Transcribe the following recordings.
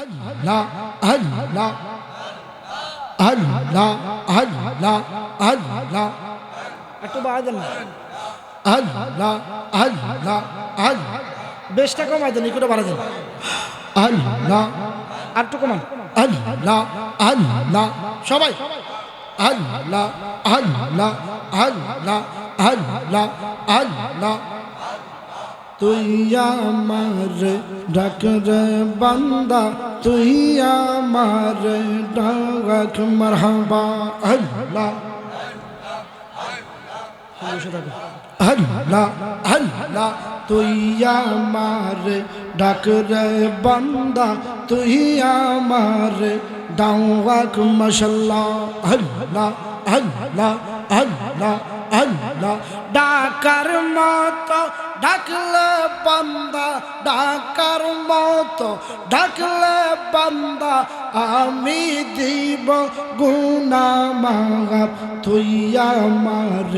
আল্লাহ আল্লাহ আল্লাহ আল্লাহ আল্লাহ। একটু বাড়াই দেন আল্লাহ আল্লাহ আল্লাহ। বেশটা কমাই দেন, একটু বাড়াই দেন। আল্লাহ আর একটু কমান। আল্লাহ আল্লাহ। সবাই। আল্লাহ আল্লাহ আল্লাহ আল্লাহ আল্লাহ। তুই আমার ডাক রে বান্দা তুই আমার ডাক মারহাবা। আল্লাহ আল্লাহ আল্লাহ তুই আমার ডাক রে বান্দা তুই আমার ডাক মশাল্লা আল্লাহ আল্লাহ আল্লাহ আল্লাহ ডাকার মতো ডাকলে বান্দা, ডাকার মতো ডাকলে বান্দা, আমি দিব গুনা মাগাপ তুই আমার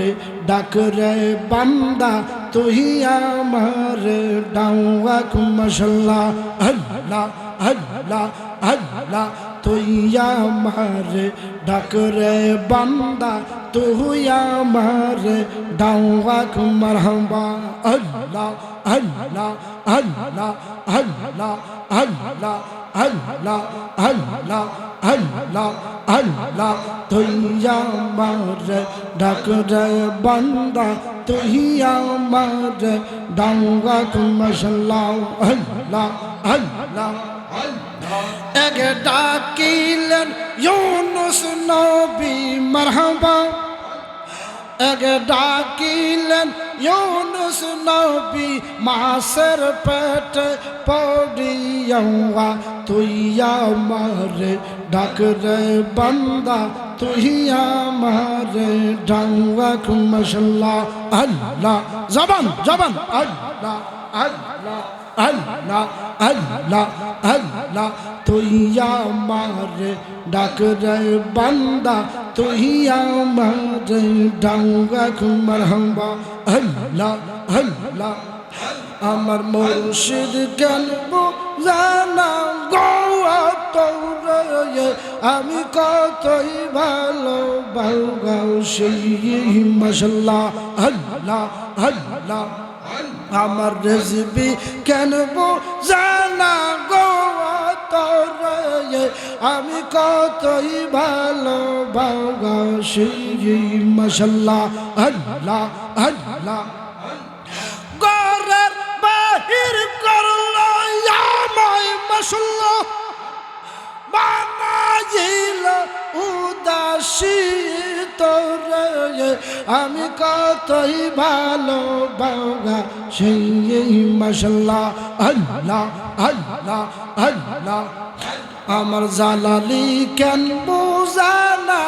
ডাক রে বান্দা, তুই আমার ডাক মশাল্লা আল্লাহ আল্লাহ আল্লাহ তুই আমার ডাক রে বান্দা তুই আমার ডাক মারহাবা আল্লাহ আল্লাহ আল্লাহ আল্লাহ আল্লাহ আল্লাহ আল্লাহ আল্লাহ আল্লাহ। তুই আমার ডাক রে বান্দা তুই আমার ডাক মশাল্লা আল্লাহ আল্লাহ। এক ডাকিলেন ইউনুস নবী, মারহাবা। এক ডাকিলেন ইউনুস নবী মাসের পেট পড়িয়া তুই আমার ডাক রে বান্দা, তুই আমার ডাক মশলা আল্লাহ, জবান জবান, আল্লাহ আল্লাহ। আল্লাহ আল্লাহ আল্লাহ, তুই আমার ডাক রে বান্দা, তুই আমার ডাক মারহাবা আল্লাহ আল্লাহ, আমার মুর্শিদ কেন জানা গোয়া তোরে আমি কতই ভালো বাউগাও সেই মশলা আল্লাহ আল্লাহ আমার রেসিপি কেন জানা গোয়া তোরে? আমি কতই ভালো বাউগাও সেই মশলা আল্লাহ আল্লাহ। গরের বাহির করল আমায় মশলা বানাইল উদাসী তোরে, আমি কতই ভালো বাগা সেই মশলা আল্লাহ আল্লাহ আল্লাহ। আমার জালালি কেন বুঝানা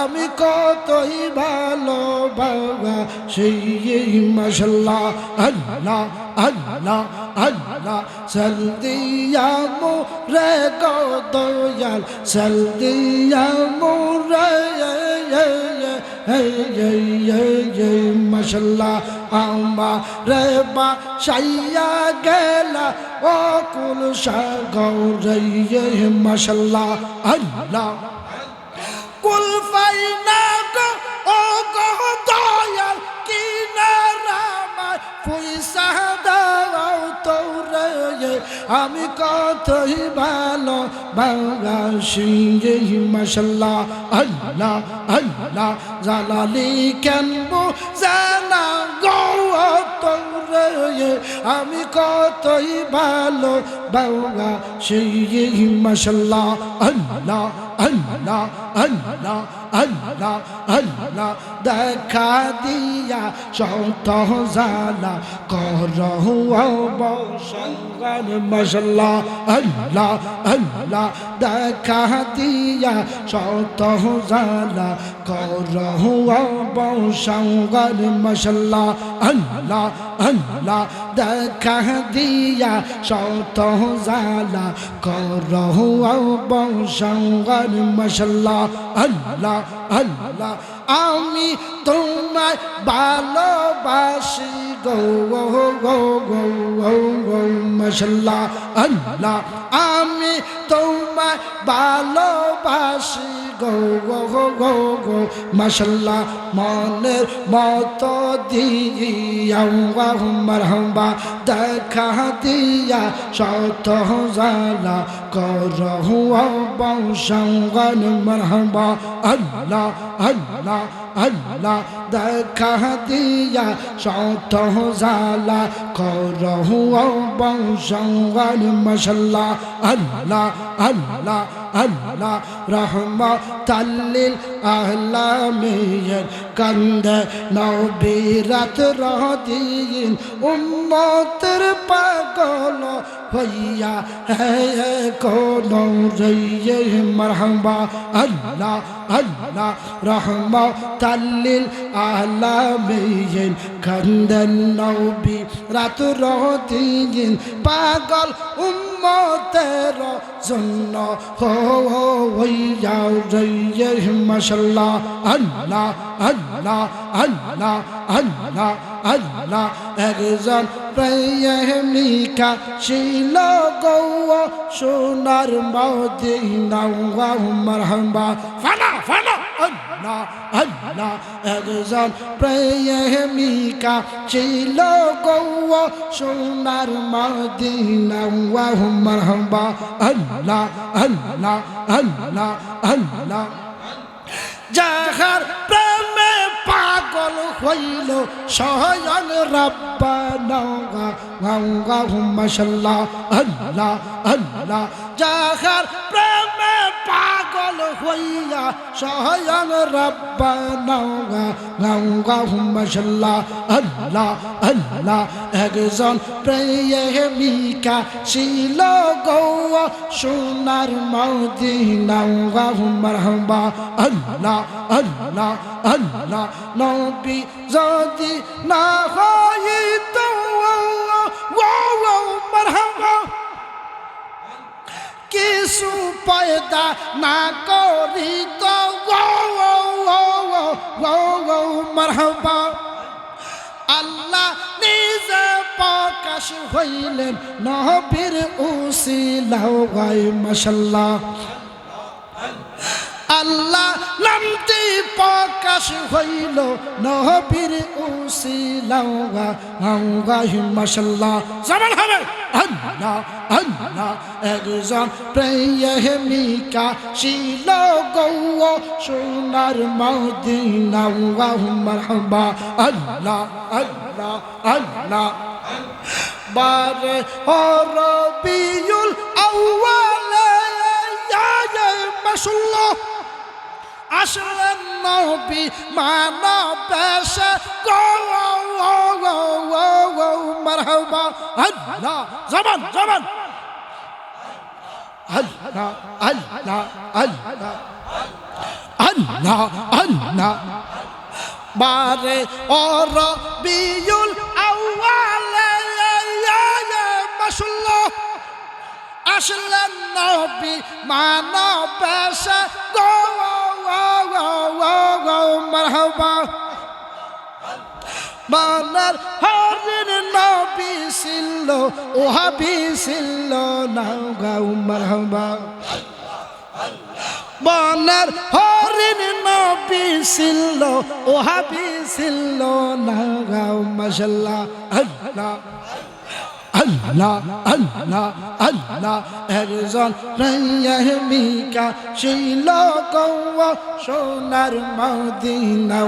আমি কতই ভালো বাবা সেই মশলা আল্লাহ আল্লাহ আল্লাহ। সলদিয়া মোরে গো দয়াল সলদিয়া মোরে মশলা আমার বা সাইয়া গেলা ও কুল সাগর মশলা আল্লাহ। কুল ফাইনা গো, ও গো দয়াল কিনারামায় পয়সা দাও তোরে। আমি কতই ভালো বাগাসি মশলা আল্লাহ আল্লাহ, জালালি কেন জানা গো তোরে আমি কতই ভালো বাবা সেই মশলা আল্লাহ আল্লাহ আল্লাহ। আল্লাহ আল্লাহ, দেখা দিয়া শত জালা কর বসঙ্গন মশলা আল্লাহ আল্লাহ, দেখা দিয়া শত জালা কর বসঙ্গন মশলা আল্লাহ আল্লাহ, দেখা দিয়া শত জালা কর বসঙ্গন মশলা আল্লাহ আল্লাহ আমি তোমায় ভালোবাসি। গো গো গো গো গো মশাল্লাহ আল্লাহ আমি তোমায় ভালোবাসি। গো গো গো গো গো, মশাল্লাহ, মনের মত দিয়া মারহবা দেখা দিয়া, শত জালা করহু বংশঙ্গন মারহবা আল্লাহ। আল্লাহ আল্লাহ দেখা দিয়া শত জালা করহু বংশ মশাল্লাহ আল্লাহ আল্লাহ। আল্লাহ রহমতাল্লিল আহলামিয়ের কন্দে নবীরাত রদিন উম্মতের পাগল হইয়া হে কোন রইয়ে। মারহাবা, আল্লাহ আল্লাহ রহমতাল্লিল আহলামিয়ের কন্দে নবীরাত রদিন পাগল উম্মতের জন্য হইয়া রইয়ে মশাল্লাহ আল্লাহ আল্লাহ আল্লাহ আল্লাহ আল্লাহ একজন প্রেমিকা ছিল গৌ সোনার মদিনা মারহাবা ফানা ফানা আল্লাহ আল্লাহ একজন প্রেমিকা ছিল গৌ সোনার মদিনা মারহাবা আল্লাহ আল্লাহ আল্লাহ আল্লাহ যাহার প্রেমে পাগল হইল স্বয়ং রব্বানা গঙ্গা হুম্মাশাল্লাহ আল্লাহ আল্লাহ যাহার প্রেমে হইয়া স্বয়ং রব্বানা গঙ্গা হুম্মাশাল্লাহ আল্লাহ আল্লাহ একজন প্রেমিকা ছিল গৌ সোনার মদিনা মারহাবা আল্লাহ আল্লাহ আল্লাহ নবী যদি না হইত মারহাবা। কিছু পয়দা না করিত মারহাবা। আল্লাহ নিজে প্রকাশ হইলেন নহবীর উসিলাও গাই মশাল্লাহ আল্লাহ নামটি প্রকাশ হইল নবীর উসিলাও গাই মশাল্লাহ। জামান হবে। আল্লাহ আল্লাহ, একজন প্রেমিকা ছিল গৌ সোনার মদিনা। মারহাবা আল্লাহ আল্লাহ আল্লাহ। বারে হরবিউল আউয়ালে মাশাল্লাহ। আসলেন নবী মানব গো মারহাবা আল্লাহ জবান জবান আল্লাহ আল্লাহ আল্লাহ আল্লাহ আল্লাহ বারে অর বিউল আউয়ালে মাশাল্লাহ আসলেন নবী মানব এসে গো গো গো গো গো মারহাবা বানার হরিণ নবী ছিল ওহাবি ছিল না গাও মারহাবা বনের হরিণ নবী ছিল ওহাবি ছিল না গাও মাশাল্লাহ আল্লাহ আল্লাহ আল্লাহ, একজন প্রেমিকা ছিল গৌয়া সোনার মদিনা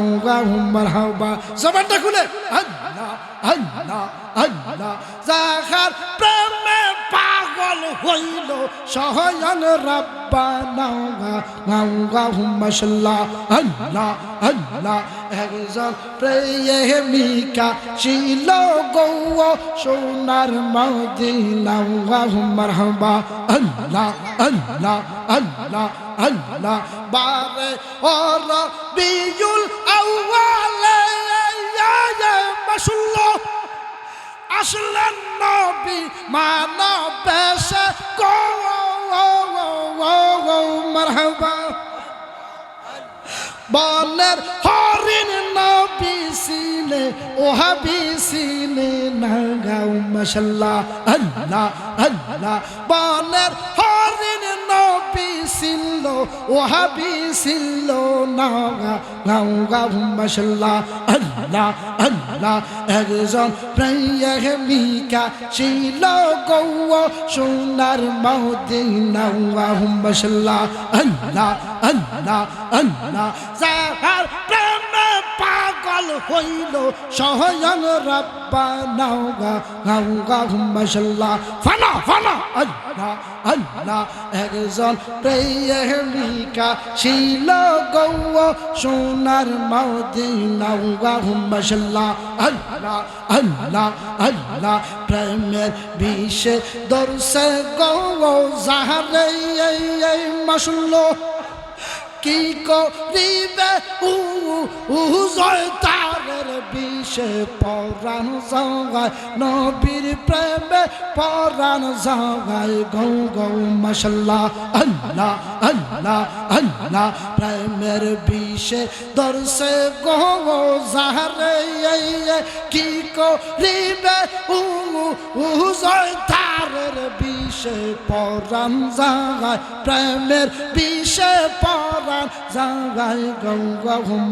মারহাবা। জবানটা খুলে। আল্লাহ আল্লাহ আল্লাহ, যাহার প্রেমে পাগল হইল, সহয়ন রব্বানা গাঙ্গা হুম্মাশাল্লাহ আল্লাহ আল্লাহ, একজন প্রেমিকা ছিল গৌ সোনার মদিনা মারহাবা আল্লাহ আল্লাহ আল্লাহ আল্লাহ বারে ওর বিজুল আউয়ালে মাশাল্লাহ আসলেন নবী মানব এসে গো বনের হরিণ নবী দিলে ও হাবি সিনে না গাও মশাল্লাহ, আল্লাহ আল্লাহ। বনের হরিণ নবী ছিল, ও হাবি ছিল না গাও গাও মশাল্লাহ, আল্লাহ আল্লাহ। একজন প্রেমিকা ছিল গৌ সোনার মদিনা মশাল্লাহ, আল্লাহ আল্লাহ আল্লাহ। প্রেমে পাগল হইল সহয়ন রব্বা, নাও গা গাও গা মশাল্লাহ ফানা ফানা, আল্লাহ আল্লাহ, একজন প্রেমিকা ছিল গৌ সোনার মদিনা মশাল্লাহ আল্লাহ আল্লাহ আল্লাহ, প্রেমের বিষে দর্শে গৌ যাহারে এই মশল্লো কি করিবে? উ উজয় তারের বিষে পরাণ জাগায়, নবীর প্রেমে পরাণ জাগায়। গৌ গৌ মশাল্লাহ, আল্লাহ আল্লাহ আল্লাহ। প্রেমের বিষে দর্শে গৌ এই কি করিবে তারের বিষে পরাণ জাগায়? প্রেমের বিষে পরাণ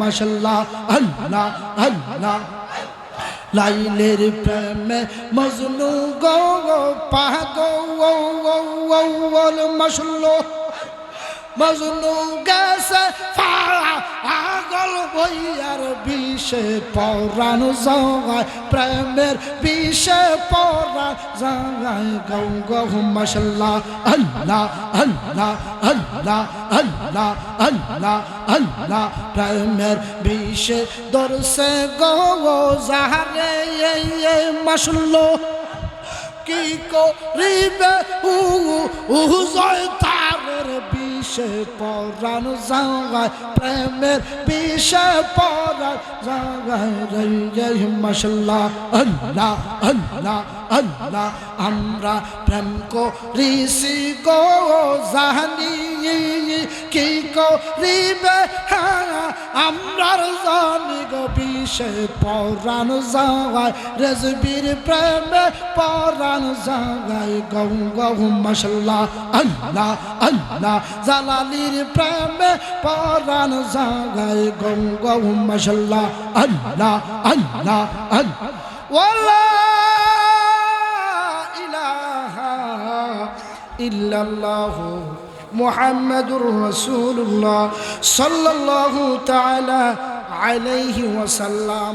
মশাল্লাহ আল্লাহ আল্লাহ লাইলের প্রেমে মজনু গো গো পাগল মশলো মজনু গেছে পাগল বইয়ার বিষে পরাণ জাগায়, প্রেমের বিষে পরাণ জাগায়। গৌ গৌ মশাল্লাহ, আল্লাহ আল্লাহ আল্লাহ আল্লাহ আল্লাহ আল্লাহ। প্রেমের বিষে দর্শে গৌ এই মশলো কি করিবে? উ উজয় তারের বিষে পরাণ জাগায়, প্রেমের বিষে পরাণ জাগায়। রে রে মশাল্লাহ, আল্লাহ আল্লাহ আল্লাহ। আমরা প্রেম করিছি গো জাহানি, কি করিবে? হ্যাঁ আমরার জানি গো বিষে পরাণ জাগায়। রেজবির প্রেমে পরাণ জাগায়। গৌ গৌ মশাল্লাহ, আল্লাহ আল্লাহ। জালালির প্রেমে পরাণ জাগায় গৌ গৌ মশাল্লাহ, আল্লাহ আল্লাহ আল্লাহ। ওয়াল্লাহ ইলাহা ইল্লাল্লাহু মুহাম্মাদুর রাসূলুল্লাহ সাল্লাল্লাহু তাআলা আলাইহি ওয়াসাল্লাম।